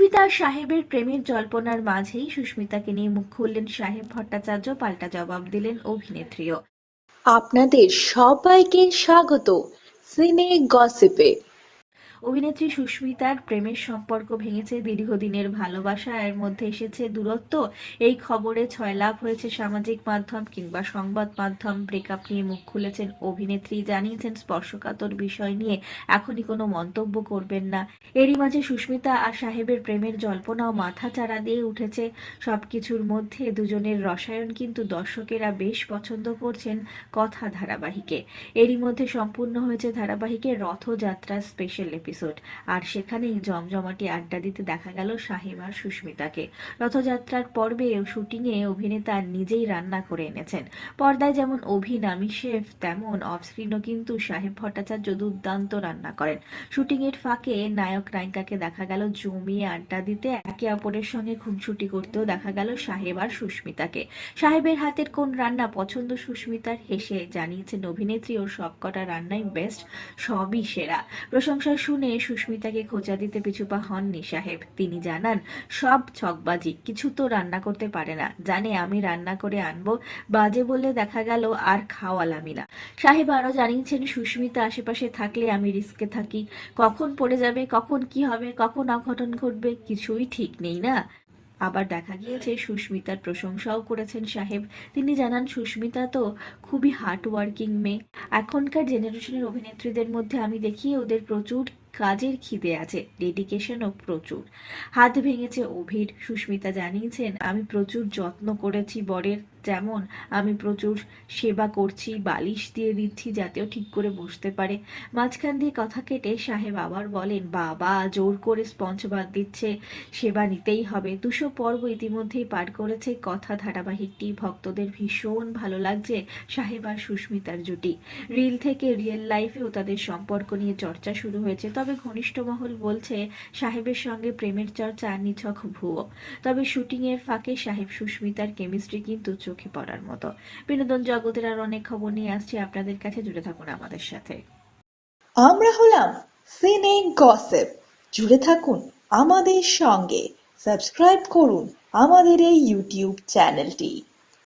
সুস্মিতা সাহেবের প্রেমের জল্পনার মাঝেই সুস্মিতাকে নিয়ে মুখ খুললেন সাহেব ভট্টাচার্য, পাল্টা জবাব দিলেন অভিনেত্রীও। আপনাদের সবাইকে স্বাগত। সিনে গসিপে। অভিনেত্রী সুস্মিতার প্রেমের সম্পর্ক ভেঙেছে দীর্ঘদিনের ভালোবাসা, এর মধ্যে এসেছে দূরত্ব। এই খবরে ছয় লাভ হয়েছে সামাজিক মাধ্যম কিংবা সংবাদ মাধ্যম। ব্রেকআপ নিয়ে মুখ খুলেছেন অভিনেত্রী, জানিয়েছেন স্পর্শকাতর বিষয় নিয়ে এখনই কোনো মন্তব্য করবেন না। এরই মাঝে সুস্মিতা আর সাহেবের প্রেমের জল্পনাও মাথা চাড়া দিয়ে উঠেছে। সবকিছুর মধ্যে দুজনের রসায়ন কিন্তু দর্শকেরা বেশ পছন্দ করছেন কথা ধারাবাহিকে। এরই মধ্যে সম্পূর্ণ হয়েছে ধারাবাহিকের রথযাত্রা স্পেশাল এপিসোড আর সেখানেই জমজমাটি আড্ডা দিতে দেখা গেল সাহেব আর সুস্মিতাকে। রথযাত্রার পর্বে শুটিংয়ে অভিনেতা নিজেই রান্না করে এনেছেন। পর্দায় যেমন অভিনামী শেফ, তেমন অফস্ক্রিনও কিন্তু সাহেব ভট্টাচার্য দুর্দান্ত রান্না করেন। শুটিংয়ের ফাঁকে নায়ক নায়িকাকে দেখা গেল জমিয়ে আড্ডা দিতে, একে অপরের সঙ্গে খুনসুটি করতেও দেখা গেল সাহেব আর সুস্মিতাকে। সাহেবের হাতের কোন রান্না পছন্দ সুস্মিতার হেসে জানিয়েছেন অভিনেত্রী ওর সবকটা রান্নাই বেস্ট সবই সেরা। প্রশংসা শুনে সুস্মিতাকে খোঁচা দিতে পিছুপা হননি সাহেব। তিনি জানান, সব ছকবাজি, কিছু তো রান্না করতে পারে না। জানে আমি রান্না করে আনব, বাজে বলে দেখা গেল আর খাওয়ালামই না। সাহেব আরও জানিয়েছেন, সুস্মিতা আশেপাশে থাকলে আমি রিস্কে থাকি। কখন পড়ে যাবে, কখন কি হবে, কখন অঘটন ঘটবে, কিছুই ঠিক নেই না? আবার দেখা গিয়েছে, সুস্মিতার প্রশংসাও করেছেন সাহেব। তিনি জানান, সুস্মিতা তো খুবই হার্ড ওয়ার্কিং মেয়ে। এখনকার জেনারেশনের অভিনেত্রীদের মধ্যে আমি দেখি, ওদের প্রচুর কাজের খিদে আছে ডেডিকেশনও প্রচুর। হাত ভেঙেছে অভির। সুস্মিতা জানিয়েছেন, আমি প্রচুর যত্ন করেছি বরের যেমন আমি প্রচুর সেবা করছি, বালিশ দিয়ে দিচ্ছি যাতেও ঠিক করে বসতে পারে। মাঝখান দিয়ে কথা কেটে সাহেব আবার বলেন, বাবা, জোর করে স্পঞ্জ বাদ দিচ্ছে, সেবা নিতেই হবে। দুশো পর্ব ইতিমধ্যেই পার করেছে। কথা ধারাবাহিকটি, ভক্তদের ভীষণ ভালো লাগছে সাহেব আর সুস্মিতার জুটি। রিল থেকে রিয়েল লাইফেও তাদের সম্পর্ক নিয়ে চর্চা শুরু হয়েছে। তবে ঘনিষ্ঠ মহল বলছে, সাহেবের সঙ্গে প্রেমের চর্চা নিছক ভুয়ো। তবে শুটিংয়ের ফাঁকে সাহেব সুস্মিতার কেমিস্ট্রি কিন্তু চোখে পড়ার মতো। বিনোদন জগতের আর অনেক খবর নিয়ে আসছি আপনাদের কাছে, জুড়ে থাকুন আমাদের সাথে। আমরা হলাম সিনে গসিপ। জুড়ে থাকুন আমাদের সঙ্গে। সাবস্ক্রাইব করুন আমাদের এই ইউটিউব চ্যানেলটি।